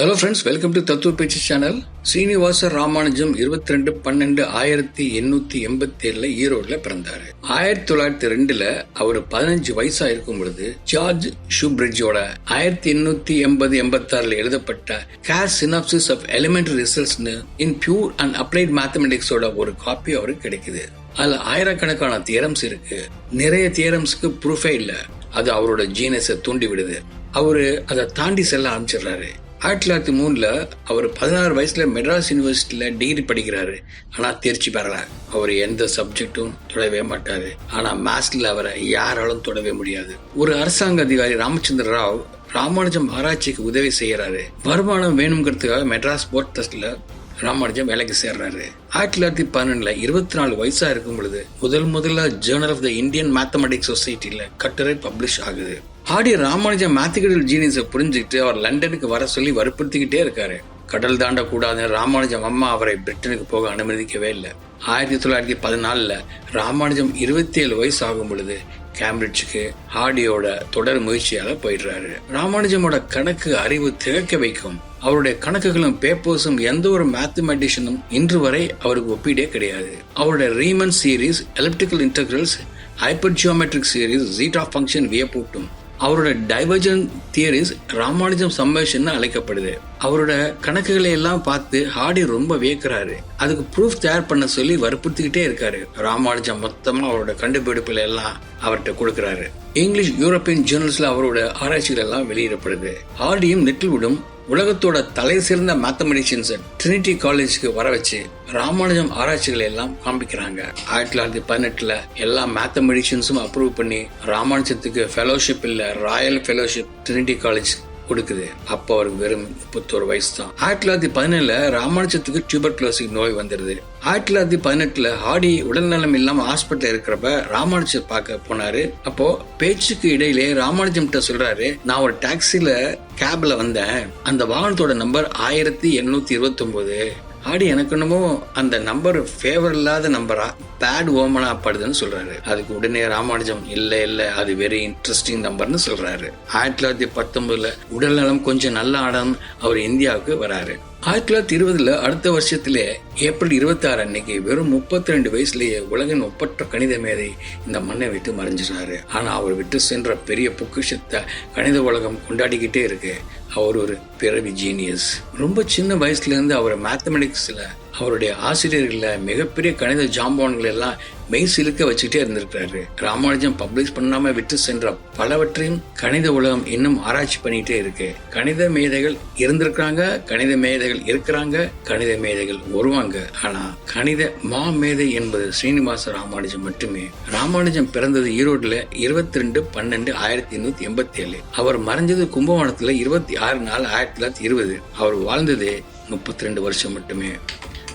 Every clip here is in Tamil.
ஹலோ ஃப்ரெண்ட்ஸ் வெல்கம் டு தத்துவ பேச்சு சேனல் சீனிவாச ராமானுஜம் இருபத்தி ரெண்டு பன்னெண்டு ஆயிரத்தி எண்ணூத்தி எண்பத்தி ஏழுல ஈரோடுல பிறந்தாரு. ஆயிரத்தி தொள்ளாயிரத்தி ரெண்டுல அவர் பதினஞ்சு வயசா இருக்கும் பொழுது ஜார்ஜ் ஷூபிரிட்ஜோட ஆயிரத்தி எண்ணூத்தி எண்பது எண்பத்தி ஆறுல எழுதப்பட்ட கேர் சினாப்சிஸ் ஆஃப் எலிமெண்டரி ரிசல்ட்ஸ்னு இன் பியூர் அண்ட் அப்ளைட் மேத்தமெட்டிக்ஸோட ஒரு காப்பி அவருக்கு கிடைக்குது. அதுல ஆயிரக்கணக்கான தியரம்ஸ் இருக்கு. நிறைய தியரம்ஸ்க்கு ப்ரூஃபே இல்ல. அது அவரோட ஜீனஸை தூண்டி விடுது அவரு அதை தாண்டி செல்ல ஆரம்பிச்சிடுறாரு. ஆயிரத்தி தொள்ளாயிரத்தி மூணில் அவர் பதினாறு வயசில் மெட்ராஸ் யூனிவர்சிட்டியில் டிகிரி படிக்கிறாரு. ஆனால் தேர்ச்சி பெறல. அவர் எந்த சப்ஜெக்டும் தொடவே மாட்டார். ஆனால் மேத்ஸில் அவரை யாராலும் தொடவே முடியாது. ஒரு அரசாங்க அதிகாரி ராமச்சந்திர ராவ் ராமானுஜம் ஆராய்ச்சிக்கு உதவி செய்கிறாரு வருமானம் வேணுங்கிறதுக்காக மெட்ராஸ் போர்ட் டெஸ்ட்ல ராமானுஜம் வேலைக்கு சேர்றாரு. ஆயிரத்தி தொள்ளாயிரத்தி பன்னெண்டுல இருபத்தி நாலு வயசா இருக்கும் பொழுது முதல் முதல்ல journal of the Indian mathematics சொசைட்டியில கட்டுரை பப்ளிஷ் ஆகுது. ஆடி ராமானுஜம் மேத்தமெட்டிக்கல் ஜீனியஸை புரிஞ்சுக்கிட்டு அவர் லண்டனுக்கு வர சொல்லி வற்புறுத்திக்கிட்டே இருக்காரு. கடல் தாண்ட கூடாதுன்னு ராமானுஜம் அம்மா அவரை பிரிட்டனுக்கு போக அனுமதிக்கவே இல்லை. ஆயிரத்தி தொள்ளாயிரத்தி பதினாலில் ராமானுஜம் இருபத்தி ஏழு வயசு ஆகும் பொழுது கேம்பிரிட்ஜுக்கு ஹார்டியோட தொடர் முயற்சியால் போயிடுறாரு. ராமானுஜமோட கணக்கு அறிவு திகைக்க வைக்கும். அவருடைய கணக்குகளும் பேப்பர்ஸும் எந்த ஒரு மேத்தமெட்டிஷியனும் இன்று வரை அவருக்கு ஒப்பீடே கிடையாது. அவருடைய Riemann series electrical integrals hypergeometric series zeta function வியப்பூட்டும். அவரோட டைவர்ஜன் தியரிஸ் ராமானுஜம் சம்மேஷன் அழைக்கப்படுது. அவரோட கணக்குகளை எல்லாம் பார்த்து ஹார்டி ரொம்ப வியக்கிறாரு. அதுக்கு ப்ரூஃப் தயார் பண்ண சொல்லி வற்புறுத்திக்கிட்டே இருக்காரு. ராமானுஜம் மொத்தமா அவரோட கண்டுபிடிப்புல எல்லாம் அவர்கிட்ட கொடுக்கிறாரு. இங்கிலீஷ் யூரோப்பியன் ஜேர்னல்ஸ்ல அவரோட ஆராய்ச்சிகள் எல்லாம் வெளியிடப்படுது. ஹார்டியும் நெட்டில்வுடும் உலகத்தோட தலை சிறந்த மேத்தமெட்டிஷியன்ஸை ட்ரினிட்டி காலேஜுக்கு வர வச்சு ராமானுஜம் ஆராய்ச்சிகளை எல்லாம் காண்பிக்கிறாங்க. ஆயிரத்தி தொள்ளாயிரத்தி பதினெட்டுல எல்லா மேத்தமெட்டிஷியன்ஸும் அப்ரூவ் பண்ணி ராமானுஜத்துக்கு ஃபெலோஷிப் இல்லை ராயல் ஃபெலோஷிப் ட்ரினிட்டி காலேஜ் கொடுக்குது. அப்போ அவருக்கு வெறும் முப்பத்தோரு வயசு தான் ஆயிரத்தி தொள்ளாயிரத்தி பதினேழுல ராமானுஜத்துக்கு டியூபர் நோய் வந்துருது ஆயிரத்தி தொள்ளாயிரத்தி பதினெட்டுல ஹாடி உடல்நலம் இல்லாம ஹாஸ்பிட்டல் இருக்கிறப்ப ராமானுஜம் பார்க்க போனாரு. அப்போ பேச்சுக்கு இடையிலே ராமானுஜம் சொல்றாரு நான் ஒரு டாக்ஸில கேப்ல வந்தேன். அந்த வாகனத்தோட நம்பர் ஆயிரத்தி எண்ணூத்தி இருபத்தி ஒன்பது ஆடி எனக்கு என்னமோ அந்த நம்பர் ஃபேவர் இல்லாத நம்பரா பேட் ஓமனா படுதுன்னு சொல்றாரு. அதுக்கு உடனே ராமானுஜம் இல்ல இல்ல அது வெரி இன்ட்ரெஸ்டிங் நம்பர்னு சொல்றாரு. ஆயிரத்தி தொள்ளாயிரத்தி பத்தொன்பதுல உடல் நலம் கொஞ்சம் நல்ல ஆடம் அவர் இந்தியாவுக்கு வராரு. ஆயிரத்தி தொள்ளாயிரத்தி இருபதுல அடுத்த வருஷத்திலே ஏப்ரல் இருபத்தி ஆறு அன்னைக்கு வெறும் முப்பத்தி ரெண்டு வயசுலயே உலகின் ஒப்பற்ற கணித மேதை இந்த மண்ணை விட்டு மறைஞ்சிட்டாரு ஆனா அவர் விட்டு சென்ற பெரிய பொக்கிஷத்தை கணித உலகம் கொண்டாடிக்கிட்டே இருக்கு. அவர் ஒரு பிறவி ஜீனியஸ் ரொம்ப சின்ன வயசுல இருந்து அவர் மேத்தமெட்டிக்ஸ்ல அவருடைய ஆசிரியர்கள மிகப்பெரிய கணித ஜாம்பவான்கள் எல்லாம் மெய் சிலுக்க வச்சுக்கிட்டே இருந்திருக்கிறாரு. ராமானுஜம் பப்ளிஷ் பண்ணாம விட்டு சென்ற பலவற்றையும் கணித உலகம் இன்னும் ஆராய்ச்சி பண்ணிட்டே இருக்கு. கணித மேதைகள் இருந்திருக்கிறாங்க கணித மேதைகள் இருக்கிறாங்க கணித மேதைகள் வருவாங்க. ஆனா கணித மா மேதை என்பது ஸ்ரீனிவாச ராமானுஜம் மட்டுமே. ராமானுஜம் பிறந்தது ஈரோடுல இருபத்தி ரெண்டு பன்னெண்டு ஆயிரத்தி எண்ணூத்தி எண்பத்தி ஏழு அவர் மறைஞ்சது கும்பகோணத்துல இருபத்தி ஆறு நாள் ஆயிரத்தி தொள்ளாயிரத்தி இருபது. அவர் வாழ்ந்தது முப்பத்தி ரெண்டு வருஷம் மட்டுமே.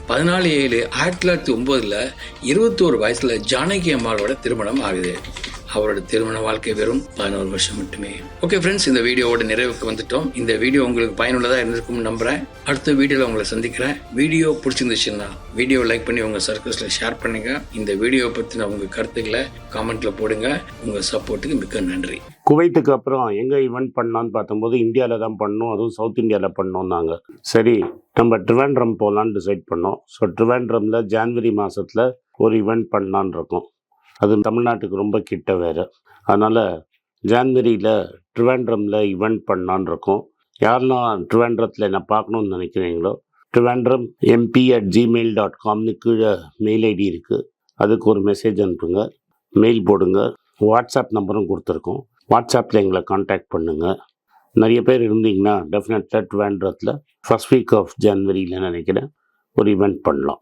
பதினாலு ஏழு ஆயிரத்தி தொள்ளாயிரத்தி ஒன்பதுல இருபத்தோரு வயசில் ஜானகி அம்மாளோட திருமணம் ஆகுது. அவரோட திருமண வாழ்க்கை வெறும் பதினோரு வருஷம் மட்டுமே. ஓகே ஃப்ரெண்ட்ஸ் இந்த வீடியோவோட நிறைவுக்கு வந்துட்டோம். இந்த வீடியோ உங்களுக்கு பயனுள்ளதா இருந்திருக்கும் நம்புறேன். அடுத்த வீடியோல உங்களை சந்திக்கிறேன். வீடியோ பிடிச்சிருந்துச்சுன்னா வீடியோ லைக் பண்ணி உங்க சர்க்கிள்ஸ்ல ஷேர் பண்ணுங்க. இந்த வீடியோ பத்தின உங்க கருத்துக்களை கமெண்ட்டில் போடுங்க. உங்க சப்போர்ட்டுக்கு மிக்க நன்றி. குவைத்துக்கு அப்புறம் எங்கே ஈவெண்ட் பண்ணலான்னு பார்த்தம்போது இந்தியாவில் தான் பண்ணோம். அதுவும் சவுத் இந்தியாவில் பண்ணோம்னாங்க சரி நம்ம ட்ரிவாண்ட்ரம் போகலான்னு டிசைட் பண்ணோம். ஸோ ட்ரிவாண்ட்ரமில் ஜான்வரி மாதத்தில் ஒரு ஈவெண்ட் பண்ணலான் இருக்கோம். அது தமிழ்நாட்டுக்கு ரொம்ப கிட்ட வேறு. அதனால் ஜான்வரியில் ட்ரிவாண்ட்ரமில் இவெண்ட் பண்ணலான் இருக்கோம். யாரெல்லாம் ட்ரிவாண்ட்ரத்தில் என்ன பார்க்கணுன்னு நினைக்கிறீங்களோ Trivandrum MP at Gmail dot காம்னு கீழே மெயில் ஐடி இருக்குது அதுக்கு ஒரு மெசேஜ் அனுப்புங்க. மெயில் போடுங்க. வாட்ஸ்அப் நம்பரும் கொடுத்துருக்கோம். வாட்ஸ்அப்பில் எங்களை காண்டாக்ட் பண்ணுங்கள் நிறைய பேர் இருந்தீங்கன்னா டெஃபினட்டாக ட்ரிவாண்ட்ரத்தில் ஃபஸ்ட் வீக் ஆஃப் ஜான்வரியில் நினைக்கிறேன் ஒரு இவெண்ட் பண்ணலாம்.